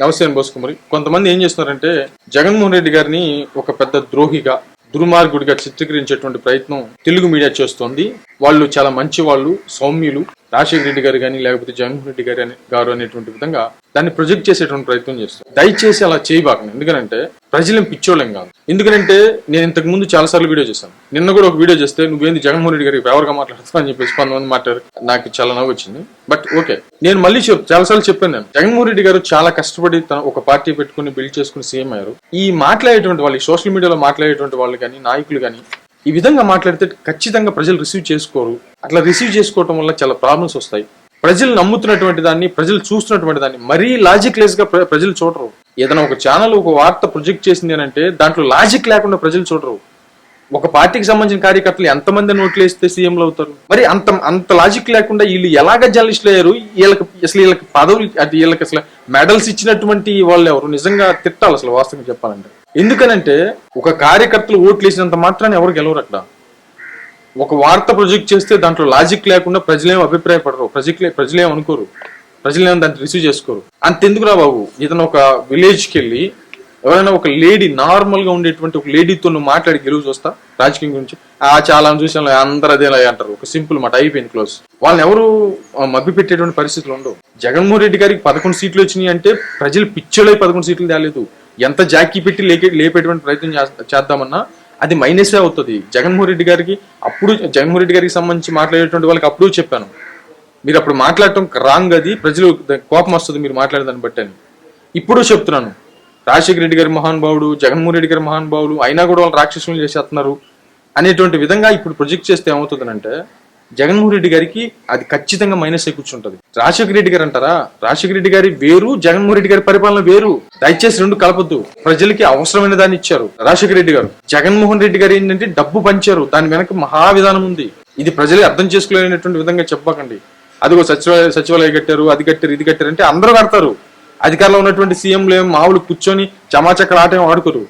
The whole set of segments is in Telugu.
వ్యవసాయం అని బోసుకుమరి. కొంతమంది ఏం చేస్తున్నారంటే జగన్మోహన్ రెడ్డి గారిని ఒక పెద్ద ద్రోహిగా దుర్మార్గుడిగా చిత్రీకరించేటువంటి ప్రయత్నం తెలుగు మీడియా చేస్తోంది. వాళ్ళు చాలా మంచి వాళ్ళు సౌమ్యులు. రాజశేఖర రెడ్డి గారు కానీ లేకపోతే జగన్మోహన్ రెడ్డి గారు అని గారు అనేటువంటి విధంగా దాన్ని ప్రొజెక్ట్ చేసేటువంటి ప్రయత్నం చేస్తారు. దయచేసి అలా చేయబాకండి. ఎందుకంటే ప్రజలం పిచ్చోళ్ళం కాదు. ఎందుకంటే నేను ఇంతకు ముందు చాలా సార్లు వీడియో చేశాను. నిన్న కూడా ఒక వీడియో చేస్తే నువ్వేంది జగన్మోహన్ రెడ్డి గారికి ఫేవర్గా మాట్లాడుతున్నా అని చెప్పేసి కొంతమంది మాట్లాడారు. నాకు చాలా నవ్వు వచ్చింది బట్ ఓకే. నేను మళ్ళీ చెప్ చాలా సార్లు చెప్పాను నేను. జగన్మోహన్ రెడ్డి గారు చాలా కష్టపడి తన ఒక పార్టీ పెట్టుకుని బిల్డ్ చేసుకుని సీఎం అయ్యారు. ఈ మాట్లాడేటువంటి వాళ్ళు సోషల్ మీడియాలో మాట్లాడేటువంటి వాళ్ళు కానీ నాయకులు కానీ ఈ విధంగా మాట్లాడితే ఖచ్చితంగా ప్రజలు రిసీవ్ చేసుకోరు. అట్లా రిసీవ్ చేసుకోవటం వల్ల చాలా ప్రాబ్లమ్స్ వస్తాయి. ప్రజలు నమ్ముతున్నటువంటి దాన్ని ప్రజలు చూస్తున్నటువంటి దాన్ని మరీ లాజిక్ లెస్గా ప్ర- ప్రజలు చూడరు. ఏదైనా ఒక ఛానల్ ఒక వార్త ప్రొజెక్ట్ చేసింది అని అంటే దాంట్లో లాజిక్ లేకుండా ప్రజలు చూడరు. ఒక పార్టీకి సంబంధించిన కార్యకర్తలు ఎంతమంది నోట్లు వేస్తే సీఎంలు అవుతారు? మరి అంత అంత లాజిక్ లేకుండా వీళ్ళు ఎలాగ జర్నలిస్టులు అయ్యారు? వీళ్ళకి అసలు వీళ్ళకి పదవులు అది వీళ్ళకి అసలు మెడల్స్ ఇచ్చినటువంటి వాళ్ళు ఎవరు? నిజంగా తిట్టాలి అసలు వాస్తవంగా చెప్పాలంటే. ఎందుకనంటే ఒక కార్యకర్తలు ఓట్లు వేసినంత మాత్రాన్ని ఎవరు గెలవరు అక్కడ. ఒక వార్త ప్రొజెక్ట్ చేస్తే దాంట్లో లాజిక్ లేకుండా ప్రజలేం అభిప్రాయపడరు. ప్రజలే ప్రజలేం అనుకోరు. ప్రజలేం దాన్ని రిసీవ్ చేసుకోరు. అంతెందుకురా బాబు? ఇతను ఒక విలేజ్కి వెళ్ళి ఎవరైనా ఒక లేడీ నార్మల్గా ఉండేటువంటి ఒక లేడీతో నువ్వు మాట్లాడి గెలువు చూస్తా? రాజకీయం గురించి. ఆ చాలా చూసాను అందరు అదేలా అంటారు. ఒక సింపుల్ మాట అయిపోయింది క్లోజ్. వాళ్ళని ఎవరు మభ్య పెట్టేటువంటి పరిస్థితులు ఉండవు. జగన్మోహన్ రెడ్డి గారికి పదకొండు సీట్లు వచ్చినాయి అంటే ప్రజలు పిచ్చోలై పదకొండు సీట్లు తేలేదు. ఎంత జాకీ పెట్టి లేకే లేపేటువంటి ప్రయత్నం చేద్దామన్నా అది మైనసే అవుతుంది. జగన్మోహన్ రెడ్డి గారికి అప్పుడు జగన్మోహన్ రెడ్డి గారికి సంబంధించి మాట్లాడేటువంటి వాళ్ళకి అప్పుడు చెప్పాను. మీరు అప్పుడు మాట్లాడటం రాంగ్ అది. ప్రజలు కోపం వస్తుంది మీరు మాట్లాడేదాన్ని బట్టి అని. ఇప్పుడు చెప్తున్నాను. రాజశేఖర రెడ్డి గారి మహానుభావుడు జగన్మోహన్ రెడ్డి గారి మహానుభావుడు అయినా కూడా వాళ్ళు రాక్షసులు చేసేస్తున్నారు అనేటువంటి విధంగా ఇప్పుడు ప్రొజెక్ట్ చేస్తే ఏమవుతుందంటే జగన్మోహన్ రెడ్డి గారికి అది ఖచ్చితంగా మైనస్ అయి కూర్చుంటది. రాజశేఖర రెడ్డి గారు అంటారా? రాజశేఖర రెడ్డి గారి వేరు జగన్మోహన్ రెడ్డి గారి పరిపాలన వేరు. దయచేసి రెండు కలపద్దు. ప్రజలకి అవసరమైన దాన్ని ఇచ్చారు రాజశేఖర రెడ్డి గారు. జగన్మోహన్ రెడ్డి గారు ఏంటంటే డబ్బు పంచారు. దాని వెనక మహా విధానం ఉంది. ఇది ప్రజలు అర్థం చేసుకోలేనటువంటి విధంగా చెప్పకండి. అదిగో సచివాలయ సచివాలయం కట్టారు అది కట్టారు ఇది కట్టారు అంటే అందరూ కడతారు. అధికారంలో ఉన్నటువంటి సీఎంలు ఏం మామూలు కూర్చొని చమాచక్కల ఆట ఏం ఆడుకోరు.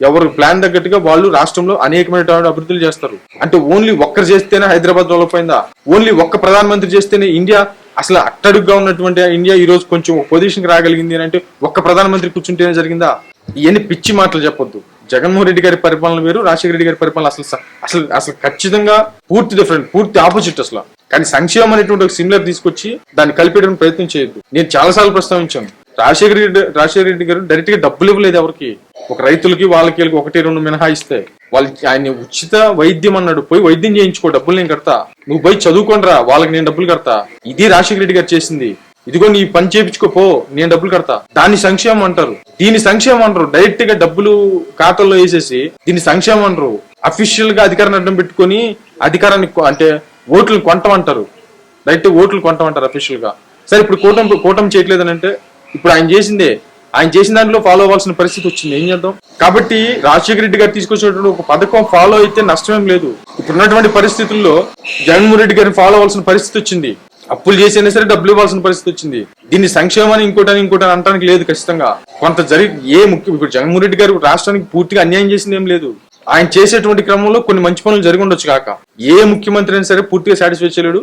ఎవరు ప్లాన్ తగ్గట్టుగా వాళ్ళు రాష్ట్రంలో అనేకమైన అభివృద్ధులు చేస్తారు. అంటే ఓన్లీ ఒక్కరు చేస్తేనే హైదరాబాద్ డెవలప్ అయిందా? ఓన్లీ ఒక్క ప్రధానమంత్రి చేస్తేనే ఇండియా అసలు అట్టడుగ్గా ఉన్నటువంటి ఇండియా ఈ రోజు కొంచెం పొజిషన్ రాగలిగింది అని అంటే ఒక్క ప్రధానమంత్రి కూర్చుంటేనే జరిగిందా? ఇవన్నీ పిచ్చి మాటలు చెప్పొద్దు. జగన్మోహన్ రెడ్డి గారి పరిపాలన వేరు రాజశేఖర రెడ్డి గారి పరిపాలన అసలు అసలు అసలు ఖచ్చితంగా పూర్తి డిఫరెంట్ పూర్తి ఆపోజిట్ అసలు. కానీ సంక్షేమం అనేటువంటి ఒక సిమిలర్ తీసుకొచ్చి దాన్ని కలిపేయడానికి ప్రయత్నం చేయొద్దు. నేను చాలాసార్లు ప్రస్తావించాను. రాజశేఖర రెడ్డి రాజశేఖర రెడ్డి గారు డైరెక్ట్గా డబ్బులు ఇవ్వలేదు ఎవరికి. ఒక రైతులకి వాళ్ళకి ఒకటి రెండు మినహాయిస్తే. వాళ్ళకి ఆయన ఉచిత వైద్యం అన్నాడు. పోయి వైద్యం చేయించుకో డబ్బులు నేను కడతా. నువ్వు పోయి చదువుకోనరా వాళ్ళకి నేను డబ్బులు కడతా. ఇది రాజశేఖర రెడ్డి గారు చేసింది. ఇదిగో నీ పని చేయించుకోపో నేను డబ్బులు కడతా. దాన్ని సంక్షేమం అంటారు. దీని సంక్షేమం అంటారు. డైరెక్ట్గా డబ్బులు ఖాతాలో వేసేసి దీన్ని సంక్షేమం అంటారు. అఫీషియల్గా అధికారాన్ని అడ్డం పెట్టుకొని అధికారాన్ని అంటే ఓట్లు కొంటమంటారు డైరెక్ట్ ఓట్లు కొంటమంటారు అఫీషియల్గా. సరే ఇప్పుడు కూటమి కూటమి చేయట్లేదని అంటే ఇప్పుడు ఆయన చేసిందే. ఆయన చేసిన దాంట్లో ఫాలో అవ్వాల్సిన పరిస్థితి వచ్చింది. ఏం చేద్దాం? కాబట్టి రాజశేఖర రెడ్డి గారు తీసుకొచ్చినటువంటి ఒక పథకం ఫాలో అయితే నష్టమేం లేదు. ఇప్పుడున్నటువంటి పరిస్థితుల్లో జగన్మోహన్ రెడ్డి గారిని ఫాలో అవ్వాల్సిన పరిస్థితి వచ్చింది. అప్పులు చేసైనా సరే డబ్బులు ఇవ్వాల్సిన పరిస్థితి వచ్చింది. దీన్ని సంక్షేమాన్ని ఇంకోటని ఇంకోటని అనడానికి లేదు ఖచ్చితంగా. కొంత జరిగి ఏ ముఖ్యం ఇప్పుడు జగన్మోహన్ రెడ్డి గారు రాష్ట్రానికి పూర్తిగా అన్యాయం చేసింది ఏం లేదు. ఆయన చేసేటువంటి క్రమంలో కొన్ని మంచి పనులు జరిగి ఉండొచ్చు కాక. ఏ ముఖ్యమంత్రి అయినా సరే పూర్తిగా సాటిస్ఫై చేయలేడు.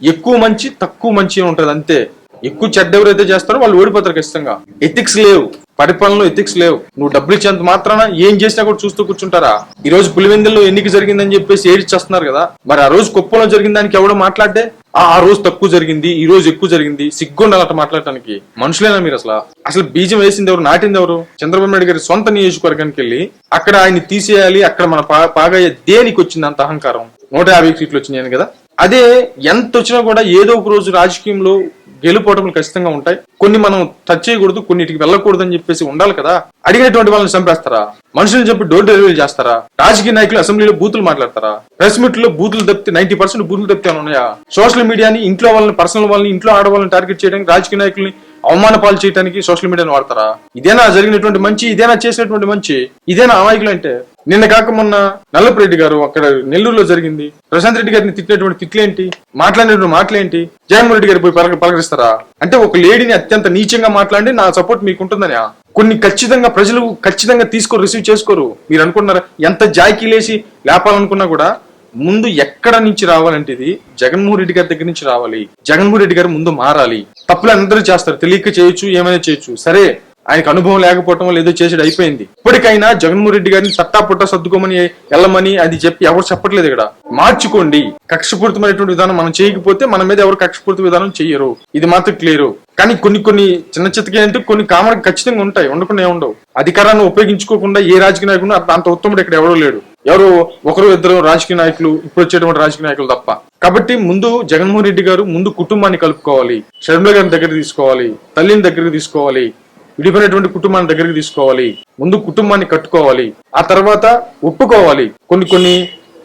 ఎక్కువ మంచి తక్కువ మంచి ఉంటుంది అంతే. ఎక్కువ చెడ్డ ఎవరైతే చేస్తారో వాళ్ళు ఓడిపోతారు ఖచ్చితంగా. ఎథిక్స్ లేవు. పరిపాలనలో ఎథిక్స్ లేవు. నువ్వు డబ్బులు ఇచ్చేంత మాత్రాన ఏం చేసినా కూడా చూస్తూ కూర్చుంటారా? ఈ రోజు పులివెందుల్లో ఎన్నిక జరిగిందని చెప్పేసి ఏడిచేస్తున్నారు కదా. మరి ఆ రోజు కుప్పంలో జరిగిన దానికి ఎవడో మాట్లాడితే ఆ రోజు తక్కువ జరిగింది ఈ రోజు ఎక్కువ జరిగింది సిగ్గుండాలి అట్లా మాట్లాడటానికి. మనుషులేనా మీరు అసలు? అసలు బీజం వేసింది ఎవరు? నాటింది ఎవరు? చంద్రబాబు నాయుడు గారి సొంత నియోజకవర్గానికి వెళ్ళి అక్కడ ఆయన తీసేయాలి అక్కడ మన పా- పాగయ్య దేనికి వచ్చింది అంత అహంకారం? నూట యాభై సీట్లు వచ్చినాయని కదా? అదే ఎంత వచ్చినా కూడా ఏదో ఒక రోజు రాజకీయంలో గెలుపోటములు ఖచ్చితంగా ఉంటాయి. కొన్ని మనం టచ్ చేయకూడదు కొన్నిటికి వెళ్ళకూడదు అని చెప్పేసి ఉండాలి కదా. అడిగినటువంటి వాళ్ళని చంపేస్తారా? మనుషులను చెప్పి డోర్ డెలివరీ చేస్తారా? రాజకీయ నాయకులు అసెంబ్లీలో బూతులు మాట్లాడతారా? ప్రెస్ మీట్లో బూతులు తప్పితే నైన్టీ పర్సెంట్ బూతులు తప్పితే ఉన్నాయా? సోషల్ మీడియాని ఇంట్లో వాళ్ళని పర్సనల్ వాళ్ళని ఇంట్లో ఆడవాళ్ళని టార్గెట్ చేయడానికి రాజకీయ నాయకుల్ని అవమాన పాలు చేయడానికి సోషల్ మీడియాని వాడతారా? ఇదేనా జరిగినటువంటి మంచి ఇదేనా చేసినటువంటి మంచి ఇదేనా అమాయకులు అంటే? నిన్న కాక మొన్న నల్లపురెడ్డి గారు అక్కడ నెల్లూరులో జరిగింది. ప్రశాంత్ రెడ్డి గారిని తిట్టినటువంటి తిట్లేంటి? మాట్లాడినటువంటి మాటలేంటి? జగన్మోహన్ రెడ్డి గారు పోయి పలక పలకరిస్తారా? అంటే ఒక లేడీని అత్యంత నీచంగా మాట్లాడి నా సపోర్ట్ మీకు ఉంటుందని కొన్ని ఖచ్చితంగా ప్రజలు ఖచ్చితంగా తీసుకోరు రిసీవ్ చేసుకోరు. మీరు అనుకుంటున్నారా? ఎంత జాకీ లేసి లేపాలనుకున్నా కూడా ముందు ఎక్కడ నుంచి రావాలంటే ఇది జగన్మోహన్ రెడ్డి గారి దగ్గర నుంచి రావాలి. జగన్మోహన్ రెడ్డి గారు ముందు మారాలి. తప్పులు అందరూ చేస్తారు. తెలియక చేయొచ్చు ఏమైనా చేయొచ్చు. సరే ఆయనకు అనుభవం లేకపోవటం లేదో చేసేది అయిపోయింది. ఇప్పటికైనా జగన్మోహన్ రెడ్డి గారిని తట్టా పుట్టా సర్దుకోమని వెళ్ళమని అది చెప్పి ఎవరు చెప్పట్లేదు ఇక్కడ. మార్చుకోండి. కక్షపూరితమైనటువంటి విధానం మనం చేయకపోతే మన మీద ఎవరు కక్షపూరిత విధానం చెయ్యరు. ఇది మాత్రం క్లియర్. కానీ కొన్ని కొన్ని చిన్న చిత్తకి కొన్ని కామన్ ఖచ్చితంగా ఉంటాయి ఉండకుండా ఉండవు. అధికారాన్ని ఉపయోగించుకోకుండా ఏ రాజకీయ నాయకుడు అంత ఉత్తముడు ఇక్కడ ఎవరూ లేడు. ఎవరు ఒకరు ఇద్దరు రాజకీయ నాయకులు ఇప్పుడు వచ్చేటువంటి రాజకీయ నాయకులు తప్ప. కాబట్టి ముందు జగన్మోహన్ రెడ్డి గారు ముందు కుటుంబాన్ని కలుపుకోవాలి. షర్మిల గారిని దగ్గర తీసుకోవాలి. తల్లిని దగ్గరికి తీసుకోవాలి. విడిపోయినటువంటి కుటుంబాన్ని దగ్గరికి తీసుకోవాలి. ముందు కుటుంబాన్ని కట్టుకోవాలి. ఆ తర్వాత ఒప్పుకోవాలి. కొన్ని కొన్ని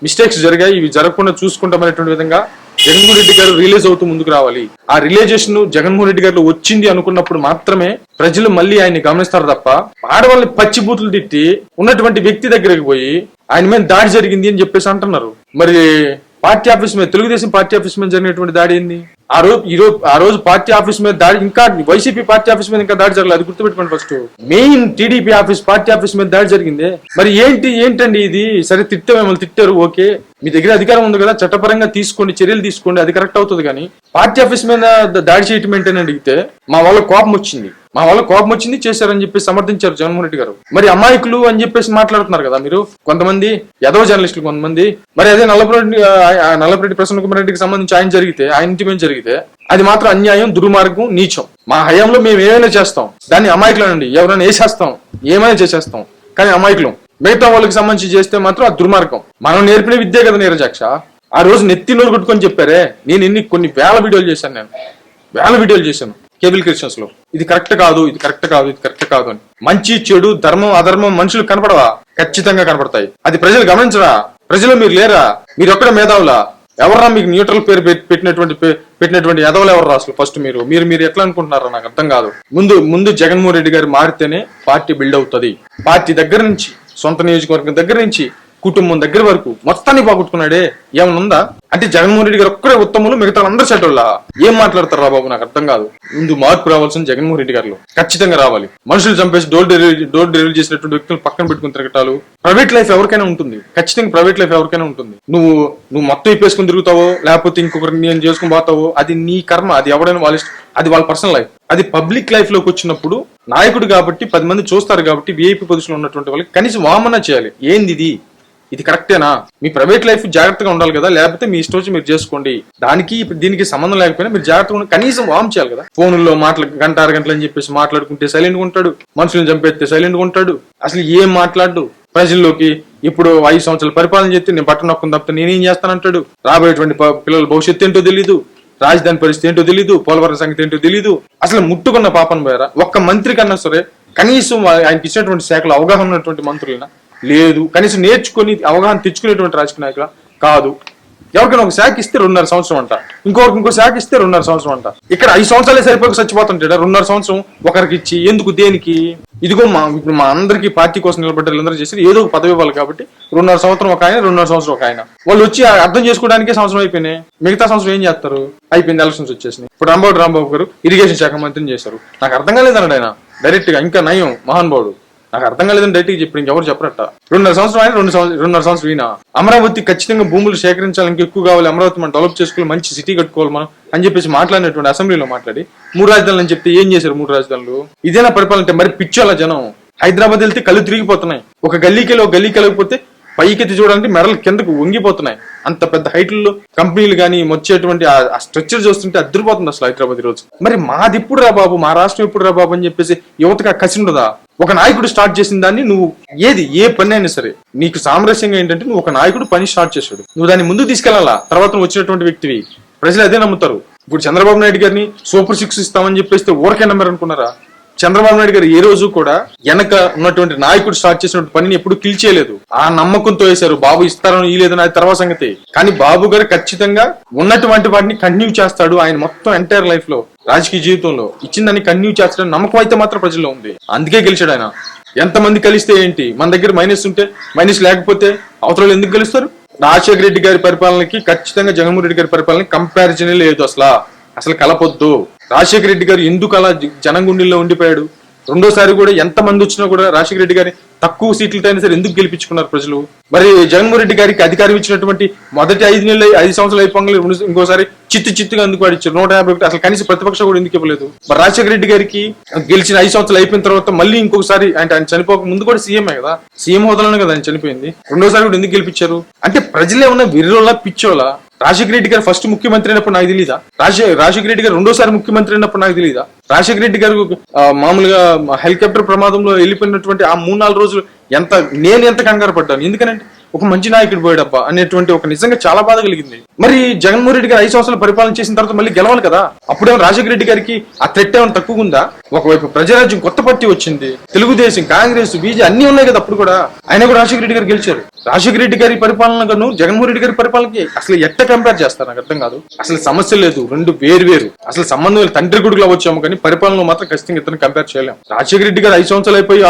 మిస్టేక్స్ జరిగాయి. ఇవి జరగకుండా చూసుకుంటామనేటువంటి విధంగా జగన్మోహన్ రెడ్డి గారు రిలీజ్ అవుతూ ముందుకు రావాలి. ఆ రిలీజేషన్ జగన్మోహన్ రెడ్డి గారు వచ్చింది అనుకున్నప్పుడు మాత్రమే ప్రజలు మళ్ళీ ఆయన్ని గమనిస్తారు తప్ప ఆడవాళ్ళని పచ్చి బూతులు తిట్టి ఉన్నటువంటి వ్యక్తి దగ్గరికి పోయి ఆయన మీద దాడి జరిగింది అని చెప్పేసి అంటున్నారు. మరి పార్టీ ఆఫీస్ మీద తెలుగుదేశం పార్టీ ఆఫీస్ మీద జరిగినటువంటి దాడి ఏంది? ఆ రోజు ఈ రోజు ఆ రోజు పార్టీ ఆఫీస్ మీద దాడి ఇంకా వైసీపీ పార్టీ ఆఫీస్ మీద ఇంకా దాడి జరగలేదు. అది గుర్తుపెట్టుకోండి first main TDP office party office మీద దాడి జరిగింది. మరి ఏంటి ఏంటండి ఇది? సరే తిట్టే మిమ్మల్ని తిట్టారు ఓకే. మీ దగ్గర అధికారం ఉంది కదా చట్టపరంగా తీసుకోండి చర్యలు తీసుకోండి అది కరెక్ట్ అవుతుంది కానీ పార్టీ ఆఫీస్ మీద దాడి చేయటం ఏంటని అడిగితే మా వాళ్ళ కోపం వచ్చింది. మా వల్ల కోపం వచ్చింది చేశారని చెప్పి సమర్థించారు జగన్మోహన్ రెడ్డి గారు. మరి అమాయకులు అని చెప్పేసి మాట్లాడుతున్నారు కదా మీరు? కొంతమంది యదవ జర్నలిస్టులు కొంతమంది. మరి అదే నల్లపురెడ్డి ఆ నల్లపురెడ్డి ప్రసన్న కుమార్ రెడ్డికి సంబంధించి ఆయన జరిగితే ఆయన ఇంటి మీద జరిగితే అది మాత్రం అన్యాయం దుర్మార్గం నీచం. మా హయాంలో మేము ఏమైనా చేస్తాం దాన్ని అమాయకులనండి. ఎవరైనా వేసేస్తాం ఏమైనా చేసేస్తాం. కానీ అమాయకులం. మిగతా వాళ్ళకి సంబంధించి చేస్తే మాత్రం ఆ దుర్మార్గం. మనం నేర్పిన విద్యే కదా నీరజాక్ష. ఆ రోజు నెత్తి నోరు కొట్టుకొని చెప్పారే నేను ఇన్ని కొన్ని వేల వీడియోలు చేశాను నేను. వేల వీడియోలు చేశాను. కేబుల్ క్రిస్టియన్స్లో ఇది కరెక్ట్ కాదు ఇది కరెక్ట్ కాదు ఇది కరెక్ట్ కాదు అని. మంచి చెడు ధర్మం అధర్మం మనుషులు కనపడవా? ఖచ్చితంగా కనపడతాయి. అది ప్రజలు గమనించరా? ప్రజలు మీరు లేరా? మీరు ఎక్కడ మేధావులా? ఎవరా మీకు న్యూట్రల్ పేరు పెట్టినటువంటి పెట్టినటువంటి ఎదవలు ఎవరు అసలు ఫస్ట్ మీరు. మీరు మీరు ఎట్లా అనుకుంటున్నారో నాకు అర్థం కాదు. ముందు ముందు జగన్మోహన్ రెడ్డి గారు మారితేనే పార్టీ బిల్డ్ అవుతుంది. పార్టీ దగ్గర నుంచి సొంత నియోజకవర్గం దగ్గర నుంచి కుటుంబం దగ్గర వరకు మొత్తాన్ని పోగొట్టుకున్నాడే. ఏమైనా ఉందా? అంటే జగన్మోహన్ రెడ్డి గారు ఒక్కడే ఉత్తములు మిగతా అందరు చెడ్డోళ్ళ? ఏం మాట్లాడతారు రా బాబు? నాకు అర్థం కాదు. ముందు మార్పు రావాల్సిన జగన్మోహన్ రెడ్డి గారిలో. ఖచ్చితంగా రావాలి. మనుషులు చంపేసి డోర్ డెలివరీ డోర్ డెలివరీ చేసినటువంటి వ్యక్తులు పక్కన పెట్టుకుని తిరగటాలు. ప్రైవేట్ లైఫ్ ఎవరికైనా ఉంటుంది. ఖచ్చితంగా ప్రైవేట్ లైఫ్ ఎవరికైనా ఉంటుంది. నువ్వు నువ్వు మొత్తం ఇప్పేసుకుని తిరుగుతావో లేకపోతే ఇంకొకరిని నేను చేసుకుని పోతావో అది నీ కర్మ. అది ఎవడైనా వాళ్ళ అది వాళ్ళ పర్సనల్ లైఫ్. అది పబ్లిక్ లైఫ్లోకి వచ్చినప్పుడు నాయకుడు కాబట్టి పది మంది చూస్తారు కాబట్టి విఐపి పొజిషన్ ఉన్నటువంటి వాళ్ళకి కనీసం వామన చేయాలి. ఏంది ఇది? ఇది కరెక్టేనా? మీ ప్రైవేట్ లైఫ్ జాగ్రత్తగా ఉండాలి కదా లేకపోతే మీ ఇష్టం వచ్చి మీరు చేసుకోండి. దానికి దీనికి సంబంధం లేకపోయినా మీరు జాగ్రత్తగా కనీసం వామ్ చేయాలి కదా. ఫోన్లో మాటలు గంట అర గంటలు అని చెప్పేసి మాట్లాడుకుంటే సైలెంట్ ఉంటాడు. మనుషులను చంపేస్తే సైలెంట్ ఉంటాడు. అసలు ఏం మాట్లాడు? ప్రజల్లోకి ఇప్పుడు ఐదు సంవత్సరాలు పరిపాలన చేస్తే నేను బట్టన నొక్కను తప్పితే నేనేం చేస్తానంటాడు? రాబోయేటువంటి పిల్లల భవిష్యత్తు ఏంటో తెలియదు రాజధాని పరిస్థితి ఏంటో తెలీదు. పోలవరం సంగతి ఏంటో తెలీదు. అసలు ముట్టుకున్న పాపన పోయారా? ఒక్క మంత్రి కన్నా సరే కనీసం ఆయనకి ఇచ్చినటువంటి శాఖలో అవగాహన ఉన్నటువంటి మంత్రులైనా లేదు. కనీసం నేర్చుకొని అవగాహన తెచ్చుకునేటువంటి రాజకీయ నాయకుల కాదు. ఎవరికైనా ఒక శాఖ ఇస్తే రెండున్నర సంవత్సరం అంట. ఇంకొకరికి ఇంకో శాఖ ఇస్తే రెండున్నర సంవత్సరం అంట. ఇక్కడ ఐదు సంవత్సరాలే సరిపోక చచ్చిపోతుంటాడు రెండున్నర సంవత్సరం ఒకరికి ఇచ్చి ఎందుకు దేనికి? ఇదిగో మా ఇప్పుడు మా అందరికి పార్టీ కోసం నిలబడ్డ వీళ్ళందరూ చేసి ఏదో ఒక పదవి ఇవ్వాలి కాబట్టి రెండున్నర సంవత్సరం ఒక ఆయన రెండున్నర సంవత్సరం ఒక ఆయన. వాళ్ళు వచ్చి అర్థం చేసుకోవడానికే సంవత్సరం అయిపోయినాయి. మిగతా సంవత్సరం ఏం చేస్తారు? అయిపోయింది ఎలక్షన్స్ వచ్చేసినాయి. ఇప్పుడు రాంబాబు రాంబాబు గారు ఇరిగేషన్ శాఖ మంత్రిని చేశారు. నాకు అర్థం కాలేదన్నాడు ఆయన. డైరెక్ట్గా ఇంకా నయం మహానుభావుడు. నాకు అర్థం కాలేదని డైరెక్ట్గా చెప్పి ఎవరు చెప్పరట. రెండున్నర సంవత్సరం ఆయన రెండు సంవత్సరం రెండున్నర సంవత్సరం ఈయన అమరావతి ఖచ్చితంగా భూములు సేకరించాలి ఇంకా ఎక్కువ కావాలి అమరావతి మనం డెవలప్ చేసుకోవాలి మంచి సిటీ కట్టుకోవాలి మనం అని చెప్పేసి మాట్లాడినటువంటి అసెంబ్లీలో మాట్లాడి మూడు రాజధానులు అని చెప్తే ఏం చేశారు మూడు రాజధానులు? ఇదేనా పరిపాలన అంటే మరి పిచ్చోళ్ళ జనం. హైదరాబాద్ వెళ్తే కళ్ళు తిరిగిపోతున్నాయి. ఒక గల్లీకి వెళ్ళి ఒక గల్లీకి వెళ్ళకపోతే పైకెత్తి చూడడానికి మెడలు కిందకు వంగిపోతున్నాయి. అంత పెద్ద హైట్లో కంపెనీలు కానీ వచ్చేటువంటి ఆ- స్ట్రక్చర్ చూస్తుంటే అద్దరిపోతుంది అసలు హైదరాబాద్ రోజు. మరి మాది ఇప్పుడు రా బాబు? మా రాష్ట్రం ఎప్పుడు రా బాబు? అని చెప్పేసి యువతకు ఆ కసి ఉండదా? ఒక నాయకుడు స్టార్ట్ చేసిన దాన్ని నువ్వు ఏది ఏ పని అయినా సరే నీకు సామరస్యంగా ఏంటంటే నువ్వు ఒక నాయకుడు పని స్టార్ట్ చేశాడు. నువ్వు దాన్ని ముందుకు తీసుకెళ్ళాలా తర్వాత నువ్వు వచ్చినటువంటి వ్యక్తివి. ప్రజలు అదే నమ్ముతారు. ఇప్పుడు చంద్రబాబు నాయుడు గారిని సూపర్ సిక్స్ ఇస్తామని చెప్పేస్తే ఊరకే నమ్మారనుకున్నారా? చంద్రబాబు నాయుడు గారు ఏ రోజు కూడా వెనక ఉన్నటువంటి నాయకుడు స్టార్ట్ చేసినటువంటి పనిని ఎప్పుడు కిల్ చేయలేదు. ఆ నమ్మకంతో వేశారు. బాబు ఇస్తారని ఈ లేదని అది తర్వాత సంగతి. కానీ బాబు గారు ఖచ్చితంగా ఉన్నటువంటి వాటిని కంటిన్యూ చేస్తాడు. ఆయన మొత్తం ఎంటైర్ లైఫ్లో రాజకీయ జీవితంలో ఇచ్చిందని కంటిన్యూ చేస్తాడని నమ్మకం అయితే మాత్రం ప్రజల్లో ఉంది. అందుకే గెలిచాడు ఆయన. ఎంతమంది కలిస్తే ఏంటి? మన దగ్గర మైనస్ ఉంటే మైనస్ లేకపోతే అవతల ఎందుకు గెలుస్తారు? రాజశేఖర రెడ్డి గారి పరిపాలనకి ఖచ్చితంగా జగన్మోహన్ రెడ్డి గారి పరిపాలన కంపారిజనే లేదు అసలు. అసలు కలపొద్దు. రాజశేఖర రెడ్డి గారు ఎందుకు అలా జనం గుండెల్లో ఉండిపోయాడు? రెండోసారి కూడా ఎంత మంది వచ్చినా కూడా రాజశేఖర రెడ్డి గారి తక్కువ సీట్లతో అయినా సరే ఎందుకు గెలిపించుకున్నారు ప్రజలు? మరి జగన్మోహన్ రెడ్డి గారికి అధికారం ఇచ్చినటువంటి మొదటి ఐదు నెలలు ఐదు సంవత్సరాలు అయిపోయి ఇంకోసారి చిత్తు చిత్తుగా అందుకు వాడిచ్చారు నూట యాభై ఒకటి అసలు కనీసం ప్రతిపక్షం కూడా ఎందుకు ఇవ్వలేదు? మరి రాజశేఖర రెడ్డి గారికి గెలిచిన ఐదు సంవత్సరాలు అయిపోయిన తర్వాత మళ్ళీ ఇంకొకసారి అంటే ఆయన చనిపోక ముందు కూడా సీఎంఏ కదా? సీఎం హోదాలోనే కదా ఆయన చనిపోయింది. రెండోసారి కూడా ఎందుకు గెలిపించారు? అంటే ప్రజలే ఉన్న విర్రోలా పిచ్చోలా? రాజశేఖర రెడ్డి గారు ఫస్ట్ ముఖ్యమంత్రి అయినప్పుడు నాకు తెలీదా? రాజ రాజశేఖర రెడ్డి గారు రెండోసారి ముఖ్యమంత్రి అయినప్పుడు నాకు తెలీదా? రాజశేఖర రెడ్డి గారు మామూలుగా హెలికాప్టర్ ప్రమాదంలో వెళ్ళిపోయినటువంటి ఆ మూడు నాలుగు రోజులు ఎంత నేను ఎంత కంగారు పడ్డాను? ఎందుకనంటే ఒక మంచి నాయకుడు పోయాడబ్బా అనేటువంటి ఒక నిజంగా చాలా బాధ కలిగింది. మరి జగన్మోహన్ రెడ్డి గారు ఐదు సంవత్సరాలు పరిపాలన చేసిన తర్వాత మళ్ళీ గెలవాలి కదా? అప్పుడేమో రాజశేఖర రెడ్డి గారికి ఆ థ్రెట్ ఏమైనా తక్కువ ఉందా? ఒకవైపు ప్రజారాజ్యం కొత్త పార్టీ వచ్చింది తెలుగుదేశం కాంగ్రెస్ బీజే అన్ని ఉన్నాయి కదా అప్పుడు కూడా. ఆయన కూడా రాజశేఖర రెడ్డి గారు గెలిచారు. రాజశేఖర రెడ్డి గారి పరిపాలనను జగన్మోహన్ రెడ్డి గారి పరిపాలనకి అసలు ఎట్ట కంపేర్ చేస్తారు నాకు అర్థం కాదు. అసలు సమస్య లేదు రెండు వేరు వేరు. అసలు సంబంధం లేదు తండ్రి కొడుకులు వచ్చాము కానీ పరిపాలన మాత్రం ఖచ్చితంగా ఇతను కంపేర్ చేయలేము రాజశేఖర రెడ్డి గారు ఐదు సంవత్సరాలు అయిపోయి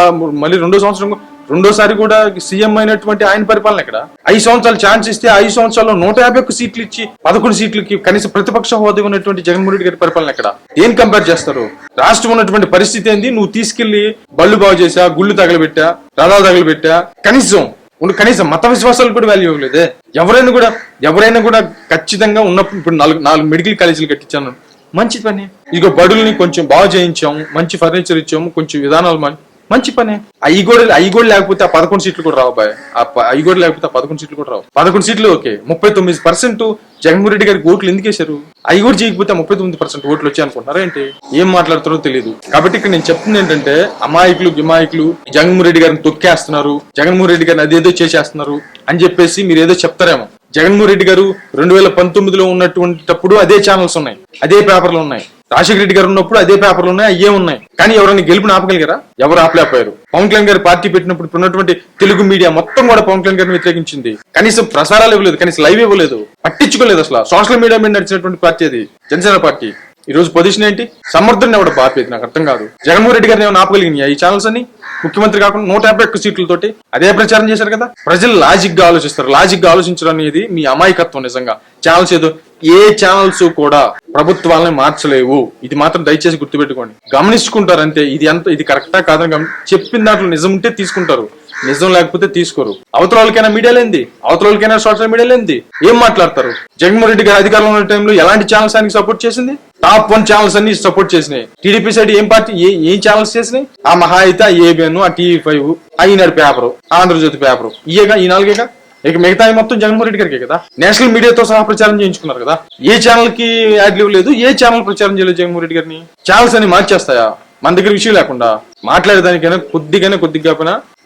మళ్ళీ రెండో సంవత్సరం రెండోసారి కూడా సీఎం అయినటువంటి ఆయన పరిపాలన ఇక్కడ ఐదు సంవత్సరాలు ఛాన్స్ ఇస్తే ఐదు సంవత్సరాల్లో నూట యాభై ఒక్క సీట్లు ఇచ్చి పదకొండు సీట్లకి కనీసం ప్రతిపక్ష హోదా ఉన్నటువంటి జగన్మోహన్ రెడ్డి గారి పరిపాలన ఇక్కడ ఏం కంపేర్ చేస్తారు? రాష్ట్రం ఉన్నటువంటి పరిస్థితి ఏంది? నువ్వు తీసుకెళ్ళి బళ్ళు బాగు చేసా గుళ్ళు తగలబెట్టా రథాలు తగలబెట్టా కనీసం ఉన్న కనీసం మత విశ్వాసాలు కూడా వాల్యూ ఇవ్వలేదే? ఎవరైనా కూడా ఎవరైనా కూడా ఖచ్చితంగా ఉన్నప్పుడు ఇప్పుడు నాలుగు నాలుగు మెడికల్ కాలేజీలు కట్టించాను. మంచి పని. ఇదిగో బడుల్ని కొంచెం బాగు చేయించాము మంచి ఫర్నిచర్ ఇచ్చాము కొంచెం విధానాలు మన- మంచి పనే. అవి కూడా అవి కూడా లేకపోతే ఆ పదకొండు సీట్లు కూడా రావు బాయ్. ఆ అవి కూడా లేకపోతే ఆ పదకొండు సీట్లు కూడా రావు. పదకొండు సీట్లు ఓకే. ముప్పై తొమ్మిది పర్సెంట్ జగన్మోహన్ రెడ్డి గారికి ఓట్లు ఎందుకు వేశారు? అవి కూడా చేయకపోతే ముప్పై తొమ్మిది పర్సెంట్ ఓట్లు వచ్చాయి అనుకుంటున్నారా ఏంటి? ఏం మాట్లాడుతారో తెలియదు కాబట్టి ఇక్కడ నేను చెప్తుంది ఏంటంటే అమాయకులు గిమాయకులు జగన్మోహన్ రెడ్డి గారిని తొక్కేస్తున్నారు. జగన్మోహన్ రెడ్డి గారిని అదేదో చేసేస్తున్నారు అని చెప్పేసి మీరు ఏదో చెప్తారేమో. జగన్మోహన్ రెడ్డి గారు రెండు వేల పంతొమ్మిదిలో ఉన్నటువంటిప్పుడు అదే ఛానల్స్ ఉన్నాయి. అదే పేపర్లు ఉన్నాయి. రాజశేఖర రెడ్డి గారు ఉన్నప్పుడు అదే పేపర్లు ఉన్నాయి అయ్యే ఉన్నాయి. కానీ ఎవరైనా గెలుపుని ఆపగలిగారా? ఎవరు ఆపలేకపోయారు? పవన్ కళ్యాణ్ గారు పార్టీ పెట్టినప్పుడు ఉన్నటువంటి తెలుగు మీడియా మొత్తం కూడా పవన్ కళ్యాణ్ గారిని వ్యతిరేకించింది. కనీసం ప్రసారాలు ఇవ్వలేదు కనీసం లైవ్ ఇవ్వలేదు. పట్టించుకోలేదు అసలు. సోషల్ మీడియా మీద నడిచినటువంటి పార్టీ అది జనసేన పార్టీ. ఈ రోజు పొజిషన్ ఏంటి? సమర్థుని ఎవడ బాపేది? నాకు అర్థం కాదు. జగన్మోహన్ రెడ్డి గారిని ఏమైనా ఆపగలిగినాయా? ఈ ఛానల్స్ అని ముఖ్యమంత్రి కాకుండా నూట యాభై ఒక్క సీట్లతోటి అదే ప్రచారం చేశారు కదా? ప్రజలు లాజిక్గా ఆలోచిస్తారు. లాజిక్గా ఆలోచించడం అనేది మీ అమాయకత్వం నిజంగా. ఛానల్స్ ఏదో ఏ ఛానల్స్ కూడా ప్రభుత్వాలని మార్చలేవు. ఇది మాత్రం దయచేసి గుర్తుపెట్టుకోండి. గమనించుకుంటారు అంతే ఇది ఎంత ఇది కరెక్టా కాదని చెప్పిన దాంట్లో నిజం ఉంటే తీసుకుంటారు. నిజం లేకపోతే తీసుకోరు. అవతల వాళ్ళకైనా మీడియా లేనిది అవతల వాళ్ళకైనా సోషల్ మీడియా లేనిది ఏం మాట్లాడతారు? జగన్మోహన్ రెడ్డి గారు అధికారంలో ఉన్న టైంలో ఎలాంటి ఛానల్స్ ఆయనకి సపోర్ట్ చేసింది? టాప్ వన్ ఛానల్స్ అన్ని సపోర్ట్ చేసినాయి. టీడీపీ సైడ్ ఏం పార్టీ ఏ ఏం ఛానల్స్ చేసినాయి? ఆ మహా అయితే ఆ ఏబిఎన్ ఆ టీవీ ఫైవ్ ఆ ఈనాడు పేపర్ ఆంధ్రజ్యోతి పేపర్ ఇయేగా ఈ నాలుగేగా? ఇక మిగతా మొత్తం జగన్మోహన్ రెడ్డి గారికి కదా? నేషనల్ మీడియాతో సహా ప్రచారం చేయించుకున్నారు కదా? ఏ ఛానల్కి యాడ్ లేదు ఏ ఛానల్ ప్రచారం చేయలేదు జగన్మోహన్ రెడ్డి గారిని? ఛానల్స్ అని మార్చేస్తాయా? మన దగ్గర విషయం లేకుండా? మాట్లాడేదానికైనా కొద్దిగానే కొద్దిగా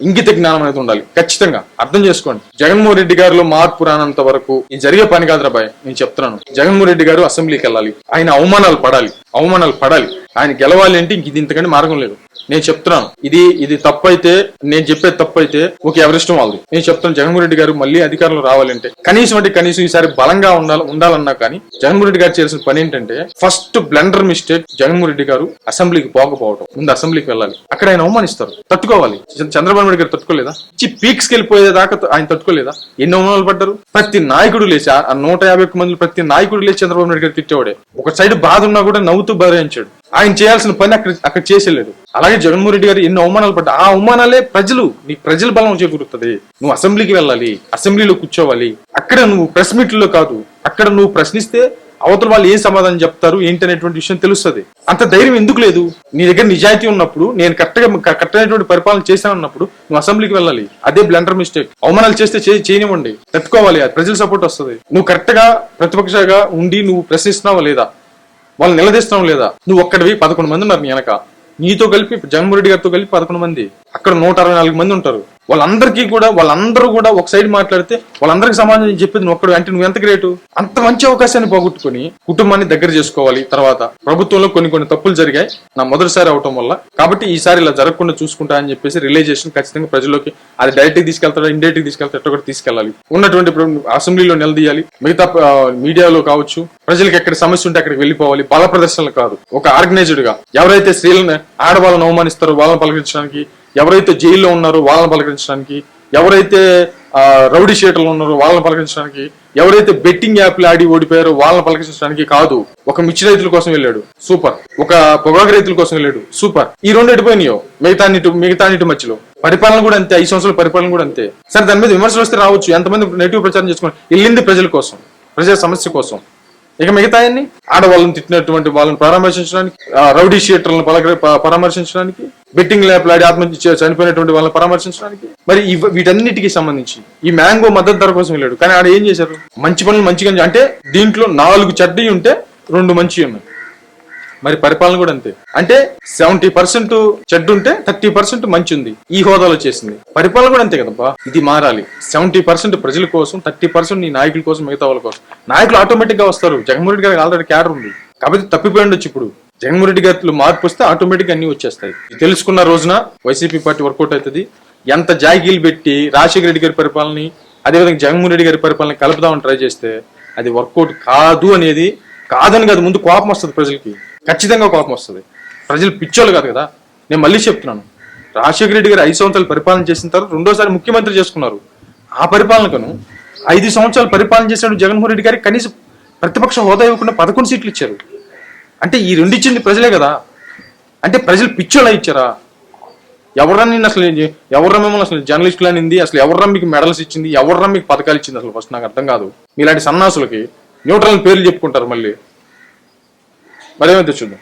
ఇంగిత జ్ఞానం అనేది ఉండాలి. ఖచ్చితంగా. అర్థం చేసుకోండి. జగన్మోహన్ రెడ్డి గారిలో మార్పు రానంత వరకు ఇది జరిగే పని కాదురా బాయ్ నేను చెప్తున్నాను. జగన్మోహన్ రెడ్డి గారు అసెంబ్లీకి వెళ్ళాలి. ఆయన అవమానాలు పడాలి. అవమానాలు పడాలి. ఆయన గెలవాలి అంటే ఇంక ఇది ఇంతకంటే మార్గం లేదు. నేను చెప్తున్నాను. ఇది ఇది తప్పు అయితే నేను చెప్పేది తప్పు అయితే ఒక ఎవరిష్టం వాళ్ళది. నేను చెప్తాను జగన్మోహన్ రెడ్డి గారు మళ్ళీ అధికారంలో రావాలంటే కనీసం అంటే కనీసం ఈసారి బలంగా ఉండాలి ఉండాలన్నా కానీ జగన్మోహన్ రెడ్డి గారు చేసిన పని ఏంటంటే first blunder mistake Jaganmohan Reddy గారు అసెంబ్లీకి పోకపోవడం ముందు అసెంబ్లీకి వెళ్ళాలి. అక్కడ ఆయన అవమానిస్తారు. తట్టుకోవాలి. చంద్రబాబు నాయుడు గారు తట్టుకోలేదా? చి పీక్స్ వెళ్ళిపోయేదాకా ఆయన తట్టుకోలేదా? ఎన్ని అవమానాలు పడ్డారు. ప్రతి నాయకుడు లేచి ఆ- నూట యాభై ఒక్క మంది ప్రతి నాయకుడు లేచి చంద్రబాబు నాయుడు గారు తిట్టేవాడే. ఒక సైడ్ బాధ ఉన్నా కూడా నవ్వుతూ భరించాడు ఆయన చేయాల్సిన పని అక్కడ అక్కడ చేసేలేదు అలాగే జగన్మోహన్ రెడ్డి గారు ఎన్ని అవమానాలు పడ్డా. ఆ అవమానాలే ప్రజలు నీ ప్రజల బలం చేకూరుతుంది. నువ్వు అసెంబ్లీకి వెళ్ళాలి అసెంబ్లీలో కూర్చోవాలి. అక్కడ నువ్వు ప్రెస్ మీట్లో కాదు. అక్కడ నువ్వు ప్రశ్నిస్తే అవతల వాళ్ళు ఏం సమాధానం చెప్తారు ఏంటి అనేటువంటి విషయం తెలుస్తుంది. అంత ధైర్యం ఎందుకు లేదు? నీ దగ్గర నిజాయితీ ఉన్నప్పుడు నేను కరెక్ట్గా కరెక్ట్ అయినటువంటి పరిపాలన చేశాను అన్నప్పుడు నువ్వు అసెంబ్లీకి వెళ్ళాలి. అదే బ్లండర్ మిస్టేక్. అవమానాలు చేస్తే చేయనివ్వండి. తట్టుకోవాలి అది ప్రజల సపోర్ట్ వస్తుంది. నువ్వు కరెక్ట్గా ప్రతిపక్షగా ఉండి నువ్వు ప్రశ్నిస్తున్నావా లేదా? వాళ్ళు నిలదీస్తున్నావు లేదా? నువ్వు ఒక్కడివి పదకొండు మంది ఉన్నారు నీ వెనక. నీతో కలిపి జగన్మోహన్ రెడ్డి గారితో కలిపి పదకొండు మంది. అక్కడ నూట అరవై నాలుగు మంది ఉంటారు. వాళ్ళందరికీ కూడా వాళ్ళందరూ కూడా ఒక సైడ్ మాట్లాడితే వాళ్ళందరికీ సమాధానం చెప్పేది నువ్వు ఒక్కడు అంటే నువ్వు ఎంత గ్రేటు అంత మంచి అవకాశాన్ని పోగొట్టుకుని కుటుంబాన్ని దగ్గర చేసుకోవాలి. తర్వాత ప్రభుత్వంలో కొన్ని కొన్ని తప్పులు జరిగాయి. నా మొదటిసారి అవటం వల్ల. కాబట్టి ఈసారి ఇలా జరగకుండా చూసుకుంటా అని చెప్పేసి రిలైజేషన్ ఖచ్చితంగా ప్రజల్లోకి అది డైరెక్ట్గా తీసుకెళ్తాడా ఇండైరెక్ట్గా తీసుకెళ్తా ఎట్లా కూడా తీసుకెళ్ళాలి. ఉన్నటువంటి ఇప్పుడు అసెంబ్లీలో నిలదీయాలి. మిగతా మీడియాలో కావచ్చు. ప్రజలకు ఎక్కడ సమస్య ఉంటే అక్కడికి వెళ్ళిపోవాలి. బల ప్రదర్శనలు కాదు. ఒక ఆర్గనైజ్డ్గా ఎవరైతే స్త్రీలను ఆడవాళ్ళను అవమానిస్తారో వాళ్ళని పలకరించడానికి ఎవరైతే జైల్లో ఉన్నారో వాళ్ళని పలకరించడానికి ఎవరైతే రౌడీ షీటర్లు ఉన్నారో వాళ్ళని పలకరించడానికి ఎవరైతే బెట్టింగ్ యాప్లు ఆడి ఓడిపోయారో వాళ్ళని పలకరించడానికి కాదు ఒక మిర్చి రైతుల కోసం వెళ్ళాడు. సూపర్. ఒక పొగాకు రైతుల కోసం వెళ్ళాడు. సూపర్. ఈ రెండు ఎడిపోయినాయో మిగతా నీటి మిగతా నీటి మధ్యలో. పరిపాలన కూడా అంతే ఐదు సంవత్సరాల పరిపాలన కూడా అంతే. సరే దాని మీద విమర్శలు వస్తే రావచ్చు. ఎంతమంది నెగిటివ్ ప్రచారం చేసుకోండి వెళ్ళింది ప్రజల కోసం ప్రజల సమస్య కోసం. ఇక మిగతాయన్ని ఆడవాళ్ళని తిట్టినటువంటి వాళ్ళని పరామర్శించడానికి రౌడీ షీటర్లను పలక పరామర్శించడానికి బెట్టింగ్ ల్యాప్లాడి ఆత్మహత్య చనిపోయినటువంటి వాళ్ళని పరామర్శించడానికి. మరి వీటన్నిటికి సంబంధించి ఈ మ్యాంగో మద్దతు ధర కోసం వెళ్ళాడు. కానీ ఆడ ఏం చేశారు? మంచి పనులు మంచిగా అంటే దీంట్లో నాలుగు చెడ్డీ ఉంటే రెండు మంచి ఉన్నాయి. మరి పరిపాలన కూడా అంతే. అంటే సెవెంటీ పర్సెంట్ చెడ్డు ఉంటే థర్టీ పర్సెంట్ మంచి ఉంది ఈ హోదాలో చేసింది. పరిపాలన కూడా అంతే కదబ్బా. ఇది మారాలి. సెవెంటీ పర్సెంట్ ప్రజల కోసం థర్టీ పర్సెంట్ నీ నాయకుల కోసం మిగతా వాళ్ళ కోసం. నాయకులు ఆటోమేటిక్గా వస్తారు. జగన్మోహన్ రెడ్డి గారికి ఆల్రెడీ క్యాడర్ ఉంది. కాబట్టి తప్పిపోయి ఉండొచ్చు ఇప్పుడు. జగన్మోహన్ రెడ్డి గారిలో మార్పు వస్తే ఆటోమేటిక్ అన్ని వచ్చేస్తాయి. ఇది తెలుసుకున్న రోజున వైసీపీ పార్టీ వర్కౌట్ అవుతుంది. ఎంత జాగీలు పెట్టి రాజశేఖర రెడ్డి గారి పరిపాలన అదేవిధంగా జగన్మోహన్ రెడ్డి గారి పరిపాలన కలుపుదామని ట్రై చేస్తే అది వర్కౌట్ కాదు అనేది కాదని కాదు. ముందు కోపం వస్తుంది ప్రజలకి. ఖచ్చితంగా కోపం వస్తుంది. ప్రజలు పిచ్చోళ్ళు కాదు కదా. నేను మళ్ళీ చెప్తున్నాను. రాజశేఖర రెడ్డి గారు ఐదు సంవత్సరాలు పరిపాలన చేసిన తర్వాత రెండోసారి ముఖ్యమంత్రి చేసుకున్నారు. ఆ పరిపాలనకును ఐదు సంవత్సరాలు పరిపాలన చేసిన జగన్మోహన్ రెడ్డి గారికి కనీసం ప్రతిపక్ష హోదా ఇవ్వకుండా పదకొండు సీట్లు ఇచ్చారు. అంటే ఈ రెండు ఇచ్చింది ప్రజలే కదా. అంటే ప్రజలు పిచ్చోళ్ళ ఇచ్చారా? ఎవరన్నా నిన్ను అసలు ఎవర్రా మిమ్మల్ని అసలు జర్నలిస్టులు అనింది? అసలు ఎవర్రా మీకు మెడల్స్ ఇచ్చింది? ఎవర్రా మీకు పథకాలు ఇచ్చింది? అసలు ఫస్ట్ నాకు అర్థం కాదు. మీలాంటి సన్నాసులకి న్యూట్రల్ పేర్లు చెప్పుకుంటారు మళ్ళీ. మరేమైతే చూద్దాం.